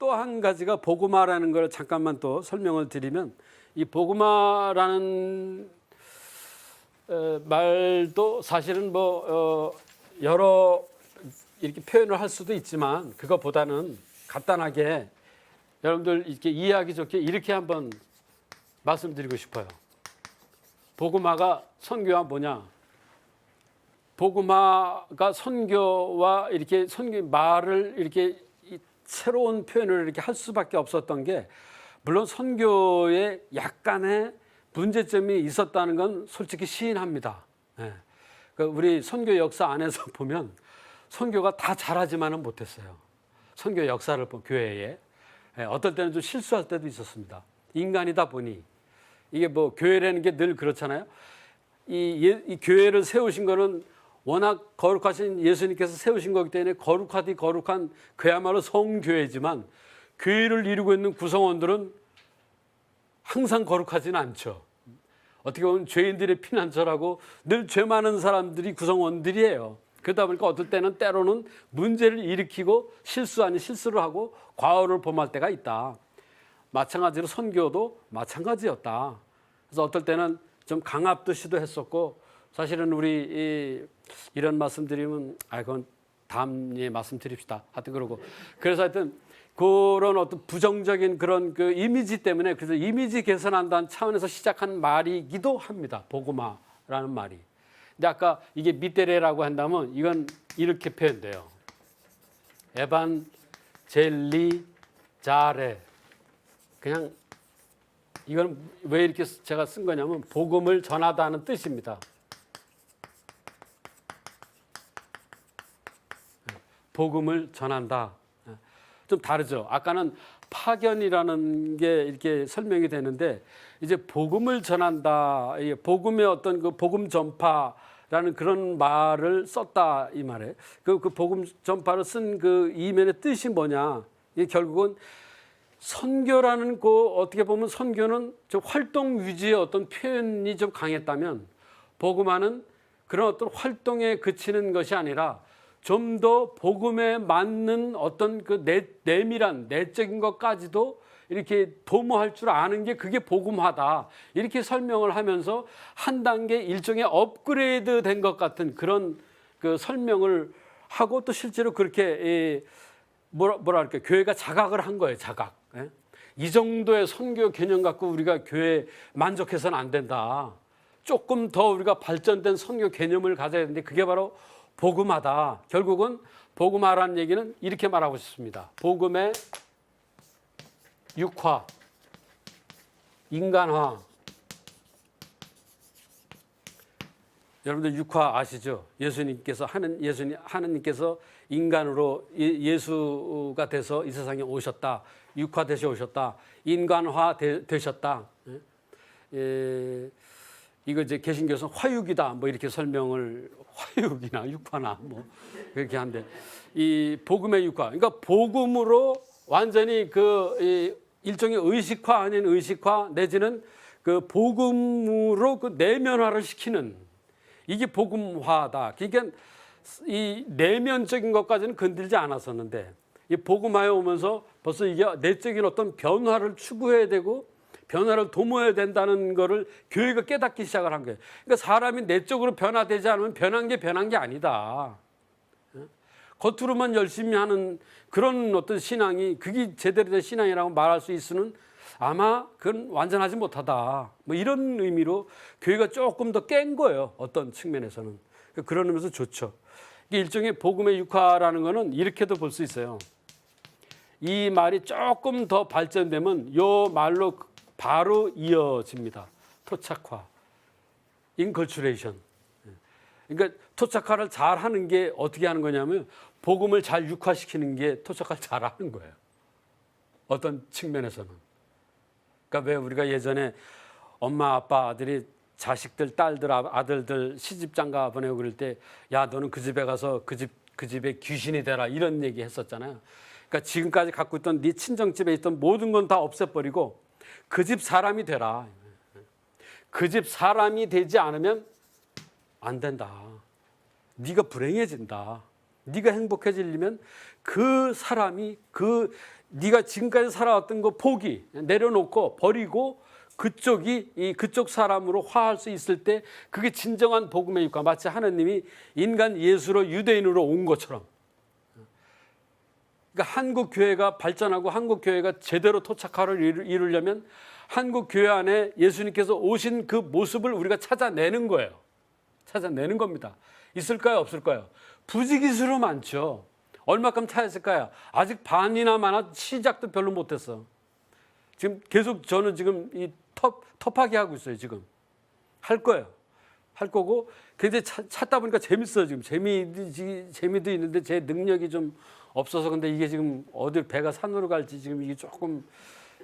또 한 가지가 보고마라는 걸 잠깐만 또 설명을 드리면 이 보고마라는 어, 말도 사실은 뭐 어, 여러 이렇게 표현을 할 수도 있지만 그것보다는 간단하게 여러분들 이렇게 이해하기 좋게 이렇게 한번 말씀드리고 싶어요. 보고마가 선교가 뭐냐? 보고마가 선교와 이렇게 선교 말을 이렇게 이 새로운 표현을 이렇게 할 수밖에 없었던 게 물론 선교에 약간의 문제점이 있었다는 건 솔직히 시인합니다. 예. 그 우리 선교 역사 안에서 보면 선교가 다 잘하지만은 못했어요. 선교 역사를 본 교회에 예, 어떨 때는 좀 실수할 때도 있었습니다. 인간이다 보니 이게 뭐 교회라는 게 늘 그렇잖아요. 이, 예- 이 교회를 세우신 거는 워낙 거룩하신 예수님께서 세우신 거기 때문에 거룩하디 거룩한 그야말로 성교회지만 교회를 이루고 있는 구성원들은 항상 거룩하지는 않죠. 어떻게 보면 죄인들의 피난처라고 늘 죄 많은 사람들이 구성원들이에요. 그러다 보니까 어떨 때는 때로는 문제를 일으키고 실수 아닌 실수를 하고 과오를 범할 때가 있다. 마찬가지로 선교도 마찬가지였다. 그래서 어떨 때는 좀 강압도 시도했었고 사실은 우리 이, 이런 말씀드리면 아 그건 다음에 말씀드립시다. 하여튼 그러고 그래서 하여튼 그런 어떤 부정적인 그런 그 이미지 때문에 그래서 이미지 개선한다는 차원에서 시작한 말이기도 합니다. 보고마라는 말이. 근데 아까 이게 미테레라고 한다면 이건 이렇게 표현돼요. 에반 젤리 자레 그냥 이건 왜 이렇게 제가 쓴 거냐면 복음을 전하다는 뜻입니다. 복음을 전한다. 좀 다르죠. 아까는 파견이라는 게 이렇게 설명이 되는데 이제 복음을 전한다. 이 복음의 어떤 그 복음 전파라는 그런 말을 썼다 이 말에 그, 그 복음 전파를 쓴 그 이면의 뜻이 뭐냐? 이 결국은 선교라는 그 어떻게 보면 선교는 좀 활동 위주의 어떤 표현이 좀 강했다면 복음화는 그런 어떤 활동에 그치는 것이 아니라 좀 더 복음에 맞는 어떤 그 내, 내밀한 내적인 것까지도 이렇게 도모할 줄 아는 게 그게 복음화다. 이렇게 설명을 하면서 한 단계 일종의 업그레이드 된 것 같은 그런 그 설명을 하고 또 실제로 그렇게 이 뭐라 뭐랄까 교회가 자각을 한 거예요. 자각. 예? 이 정도의 선교 개념 갖고 우리가 교회 만족해서는 안 된다. 조금 더 우리가 발전된 선교 개념을 가져야 되는데 그게 바로 복음화다. 결국은 복음화라는 얘기는 이렇게 말하고 싶습니다. 복음의 육화, 인간화. 여러분들 육화 아시죠? 예수님께서 하는 예수님 하느님께서 인간으로 예- 예수가 돼서 이 세상에 오셨다. 육화 되셔 오셨다. 인간화 되, 되셨다. 예? 예, 이거 이제 개신교에서 화육이다. 뭐 이렇게 설명을 화육이나 육화나 뭐 그렇게 한데 이 복음의 육화. 그러니까 복음으로 완전히 그이 일종의 의식화 아닌 의식화 내지는 그 복음으로 그 내면화를 시키는 이게 복음화다. 그러니까 이 내면적인 것까지는 건들지 않았었는데 이 복음화에 오면서 벌써 이게 내적인 어떤 변화를 추구해야 되고 변화를 도모해야 된다는 거를 교회가 깨닫기 시작을 한 거예요. 그러니까 사람이 내적으로 변화되지 않으면 변한 게 변한 게 아니다. 겉으로만 열심히 하는 그런 어떤 신앙이 그게 제대로 된 신앙이라고 말할 수 있으면 아마 그건 완전하지 못하다. 뭐 이런 의미로 교회가 조금 더 깬 거예요. 어떤 측면에서는. 그런 의미에서 좋죠. 일종의 복음의 육화라는 거는 이렇게도 볼 수 있어요. 이 말이 조금 더 발전되면 요 말로 바로 이어집니다. 토착화, 인컬츄레이션. 그러니까 토착화를 잘 하는 게 어떻게 하는 거냐면 복음을 잘 육화시키는 게 토착화를 잘 하는 거예요. 어떤 측면에서는. 그러니까 왜 우리가 예전에 엄마 아빠 아들이 자식들 딸들 아- 아들들 시집 장가 보내고 그럴 때 야 너는 그 집에 가서 그 집 그 집에 귀신이 되라 이런 얘기 했었잖아요. 그러니까 지금까지 갖고 있던 네 친정 집에 있던 모든 건 다 없애버리고 그 집 사람이 되라. 그 집 사람이 되지 않으면 안 된다. 네가 불행해진다. 네가 행복해지려면 그 사람이 그 네가 지금까지 살아왔던 거 포기 내려놓고 버리고 그쪽이 이 그쪽 사람으로 화할 수 있을 때 그게 진정한 복음의 육과 마치 하나님이 인간 예수로 유대인으로 온 것처럼 그러니까 한국 교회가 발전하고 한국 교회가 제대로 토착화를 이루- 이루려면 한국 교회 안에 예수님께서 오신 그 모습을 우리가 찾아내는 거예요. 찾아내는 겁니다. 있을까요? 없을까요? 부지기수로 많죠. 얼마큼 찾았을까요? 아직 반이나 많아 시작도 별로 못했어. 지금 계속 저는 지금 이 텁, 텁하게 하고 있어요. 지금 할 거예요. 할 거고 근데 찾, 찾다 보니까 재밌어요. 지금 재미 재미도 있는데 제 능력이 좀 없어서 근데 이게 지금 어딜 배가 산으로 갈지 지금 이게 조금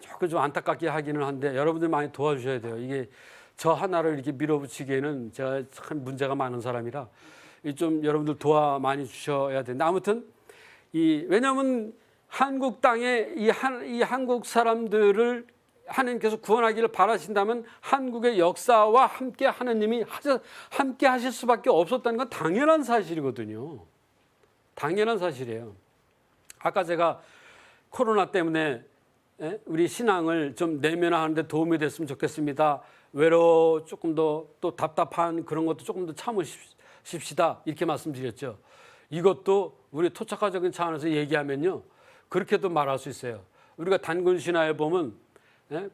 조금 좀 안타깝게 하기는 한데 여러분들 많이 도와주셔야 돼요. 이게 저 하나를 이렇게 밀어붙이기에는 제가 참 문제가 많은 사람이라 이좀 여러분들 도와 많이 주셔야 되는데 아무튼 이 왜냐하면 한국 땅에 이, 한, 이 한국 사람들을 하나님께서 구원하기를 바라신다면 한국의 역사와 함께 하나님이 하셔, 함께 하실 수밖에 없었다는 건 당연한 사실이거든요. 당연한 사실이에요. 아까 제가 코로나 때문에 예? 우리 신앙을 좀 내면화하는데 도움이 됐으면 좋겠습니다. 외로 조금 더 또 답답한 그런 것도 조금 더 참으십시다 이렇게 말씀드렸죠. 이것도 우리 토착화적인 차원에서 얘기하면요 그렇게도 말할 수 있어요. 우리가 단군 신화에 보면 예?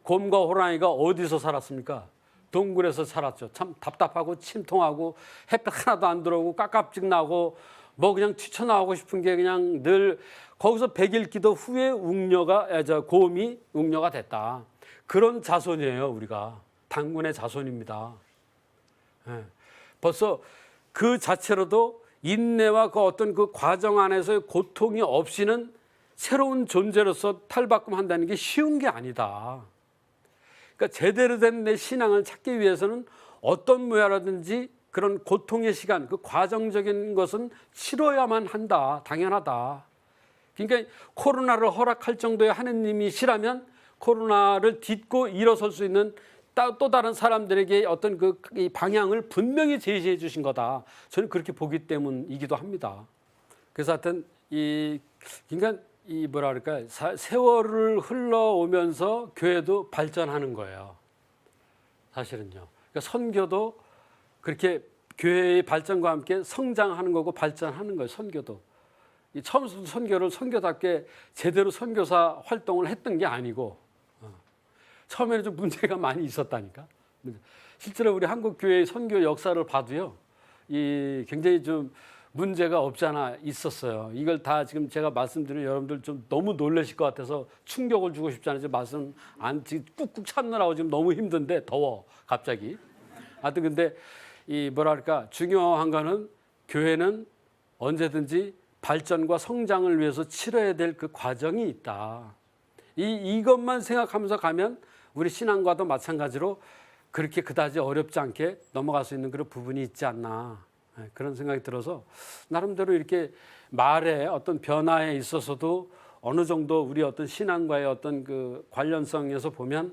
곰과 호랑이가 어디서 살았습니까? 동굴에서 살았죠. 참 답답하고 침통하고 햇볕 하나도 안 들어오고 깝깝증 나고 뭐 그냥 튀쳐나오고 싶은 게 그냥 늘 거기서 백일 기도 후에 웅녀가 아, 저 곰이 웅녀가 됐다. 그런 자손이에요 우리가 당군의 자손입니다. 예. 벌써 그 자체로도 인내와 그 어떤 그 과정 안에서의 고통이 없이는 새로운 존재로서 탈바꿈한다는 게 쉬운 게 아니다. 그러니까 제대로 된 내 신앙을 찾기 위해서는 어떤 모야라든지 그런 고통의 시간, 그 과정적인 것은 치러야만 한다. 당연하다. 그러니까 코로나를 허락할 정도의 하느님이시라면 코로나를 딛고 일어설 수 있는 따- 또 다른 사람들에게 어떤 그이 방향을 분명히 제시해 주신 거다. 저는 그렇게 보기 때문이기도 합니다. 그래서 하여튼 이 그러니까 이 사- 세월을 흘러오면서 교회도 발전하는 거예요. 사실은요. 그러니까 선교도 그렇게 교회의 발전과 함께 성장하는 거고 발전하는 거예요. 선교도. 이 처음 선교를 선교답게 제대로 선교사 활동을 했던 게 아니고 어. 처음에는 좀 문제가 많이 있었다니까. 실제로 우리 한국 교회의 선교 역사를 봐도요, 이 굉장히 좀 문제가 없잖아 있었어요. 이걸 다 지금 제가 말씀드리면 여러분들 좀 너무 놀라실 것 같아서 충격을 주고 싶지 않아서 말씀 안 지금 꾹꾹 참느라고 지금 너무 힘든데 더워 갑자기. 하여튼 근데 이 뭐랄까 중요한 거는 교회는 언제든지 발전과 성장을 위해서 치러야 될 그 과정이 있다. 이 이것만 생각하면서 가면 우리 신앙과도 마찬가지로 그렇게 그다지 어렵지 않게 넘어갈 수 있는 그런 부분이 있지 않나 예, 그런 생각이 들어서 나름대로 이렇게 말에 어떤 변화에 있어서도 어느 정도 우리 어떤 신앙과의 어떤 그 관련성에서 보면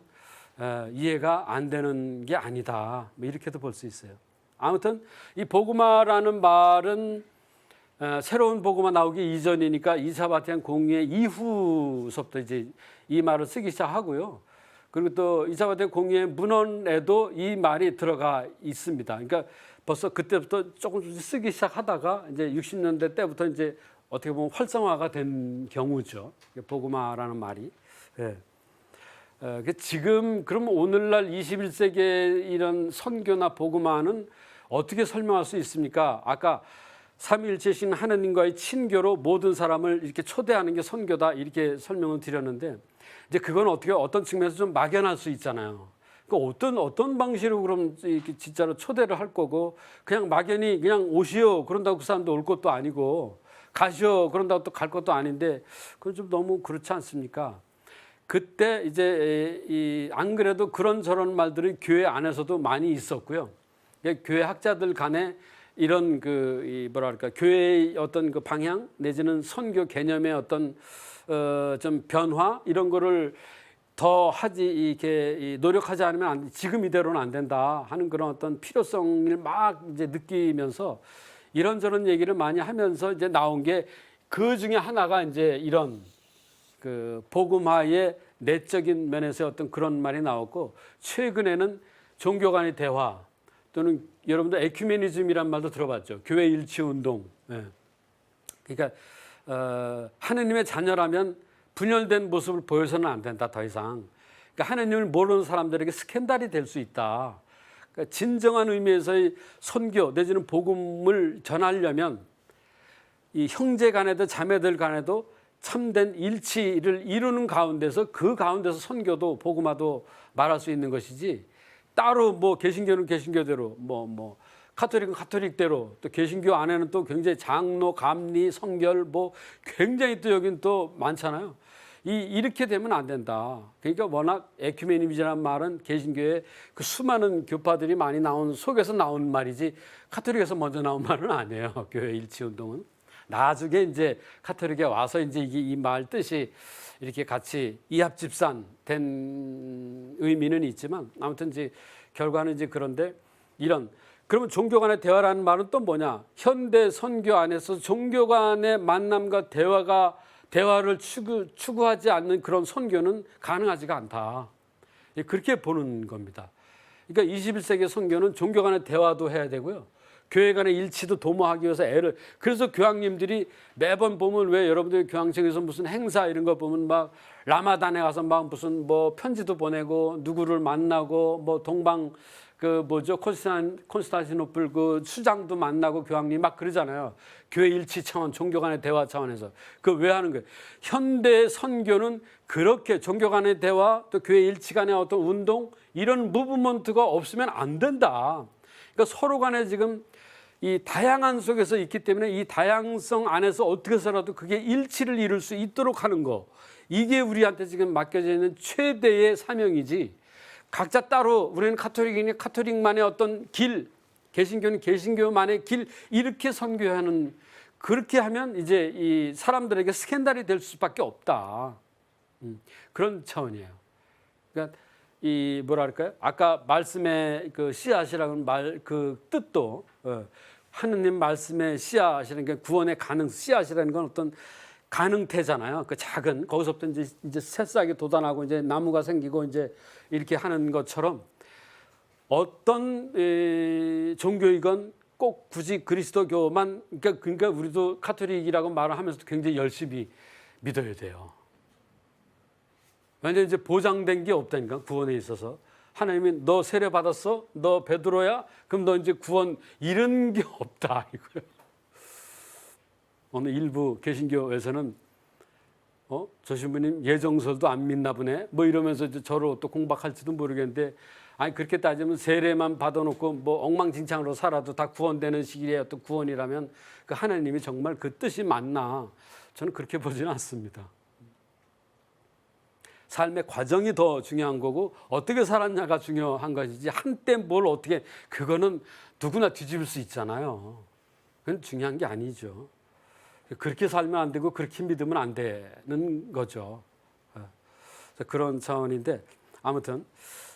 에, 이해가 안 되는 게 아니다 뭐 이렇게도 볼 수 있어요. 아무튼 이 복음화라는 말은 에, 새로운 복음화 나오기 이전이니까 이사 바티안 공의회 이후서부터 이제 이 말을 쓰기 시작하고요. 그리고 또 이사 바티안 공의회 문헌에도 이 말이 들어가 있습니다. 그러니까 벌써 그때부터 조금씩 쓰기 시작하다가 이제 60년대 때부터 이제 어떻게 보면 활성화가 된 경우죠. 복음화라는 말이. 예. 어, 그 지금 그럼 오늘날 21세기의 이런 선교나 복음화는 어떻게 설명할 수 있습니까? 아까 삼위일체신 하나님과의 친교로 모든 사람을 이렇게 초대하는 게 선교다 이렇게 설명을 드렸는데 이제 그건 어떻게 어떤 측면에서 좀 막연할 수 있잖아요. 그 어떤 어떤 방식으로 그럼 이렇게 진짜로 초대를 할 거고 그냥 막연히 그냥 오시오 그런다고 그 사람도 올 것도 아니고 가시오 그런다고 또 갈 것도 아닌데 그건 좀 너무 그렇지 않습니까? 그때 이제 이 안 그래도 그런 저런 말들이 교회 안에서도 많이 있었고요. 그러니까 교회 학자들 간에 이런 그이 뭐랄까 교회의 어떤 그 방향 내지는 선교 개념의 어떤 어 좀 변화 이런 거를 더 하지 이렇게 이 노력하지 않으면 안, 지금 이대로는 안 된다 하는 그런 어떤 필요성을 막 이제 느끼면서 이런저런 얘기를 많이 하면서 이제 나온 게 그 중에 하나가 이제 이런 그 복음화의 내적인 면에서 어떤 그런 말이 나왔고 최근에는 종교 간의 대화 또는 여러분들 에큐메니즘이란 말도 들어봤죠. 교회 일치 운동. 예. 그러니까 어, 하느님의 자녀라면 분열된 모습을 보여서는 안 된다 더 이상. 그러니까 하느님을 모르는 사람들에게 스캔들이 될 수 있다. 그러니까 진정한 의미에서의 선교 내지는 복음을 전하려면 이 형제 간에도 자매들 간에도 참된 일치를 이루는 가운데서 그 가운데서 선교도 복음화도 말할 수 있는 것이지 따로 뭐 개신교는 개신교대로 뭐뭐 카톨릭은 카톨릭대로 또 개신교 안에는 또 굉장히 장로, 감리, 성결 뭐 굉장히 또 여긴 또 많잖아요. 이 이렇게 되면 안 된다. 그러니까 워낙 에큐메니즘이라는 말은 개신교에 그 수많은 교파들이 많이 나온 속에서 나온 말이지 카톨릭에서 먼저 나온 말은 아니에요. 교회 일치 운동은. 나중에 이제 카톨릭에 와서 이제 이게 이 말 뜻이 이렇게 같이 이합집산 된 의미는 있지만 아무튼 이제 결과는 이제 그런데 이런 그러면 종교 간의 대화라는 말은 또 뭐냐? 현대 선교 안에서 종교 간의 만남과 대화가 대화를 추구, 추구하지 않는 그런 선교는 가능하지가 않다. 예, 그렇게 보는 겁니다. 그러니까 21세기 선교는 종교 간의 대화도 해야 되고요. 교회 간의 일치도 도모하기 위해서 애를 그래서 교황님들이 매번 보면 왜 여러분들 교황청에서 무슨 행사 이런 거 보면 막 라마단에 가서 막 무슨 뭐 편지도 보내고 누구를 만나고 뭐 동방 그 뭐죠 콘스탄 콘스탄티노플 그 수장도 만나고 교황님 막 그러잖아요. 교회 일치 차원, 종교 간의 대화 차원에서 그 왜 하는 거예요? 현대 선교는 그렇게 종교 간의 대화 또 교회 일치 간의 어떤 운동 이런 무브먼트가 없으면 안 된다. 그러니까 서로 간에 지금 이 다양한 속에서 있기 때문에 이 다양성 안에서 어떻게 해서라도 그게 일치를 이룰 수 있도록 하는 거 이게 우리한테 지금 맡겨져 있는 최대의 사명이지 각자 따로 우리는 카톨릭이니 카톨릭만의 어떤 길 개신교는 개신교만의 길 이렇게 선교하는 그렇게 하면 이제 이 사람들에게 스캔들이 될 수밖에 없다 음, 그런 차원이에요. 그러니까 이 뭐랄까요? 아까 말씀의 그 씨앗이라는 말 그 뜻도 어, 하느님 말씀의 씨앗이라는 게 구원의 가능 씨앗이라는 건 어떤 가능태잖아요. 그 작은 거기서부터 이제 이제 새싹이 돋아나고 이제 나무가 생기고 이제 이렇게 하는 것처럼 어떤 에, 종교이건 꼭 굳이 그리스도교만 그러니까 그러니까 우리도 카톨릭이라고 말을 하면서도 굉장히 열심히 믿어야 돼요. 왜냐면 이제 보장된 게 없다니까 구원에 있어서 하나님이 너 세례 받았어? 너 베드로야? 그럼 너 이제 구원 이런 게 없다 이거예요. 어느 일부 개신교에서는 어? 저 신부님 예정설도 안 믿나 보네. 뭐 이러면서 저로 또 공박할지도 모르겠는데 아니 그렇게 따지면 세례만 받아놓고 뭐 엉망진창으로 살아도 다 구원되는 시기에 어떤 구원이라면 그 하나님이 정말 그 뜻이 맞나? 저는 그렇게 보지는 않습니다. 삶의 과정이 더 중요한 거고 어떻게 살았냐가 중요한 것이지 한때 뭘 어떻게 그거는 누구나 뒤집을 수 있잖아요. 그건 중요한 게 아니죠. 그렇게 살면 안 되고 그렇게 믿으면 안 되는 거죠. 어, 그런 차원인데 아무튼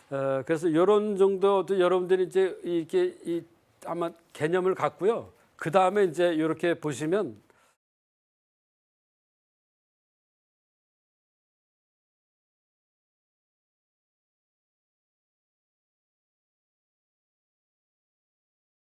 어, 그래서 이런 정도도 여러분들이 이제 이렇게 이 아마 개념을 갖고요. 그 다음에 이제 이렇게 보시면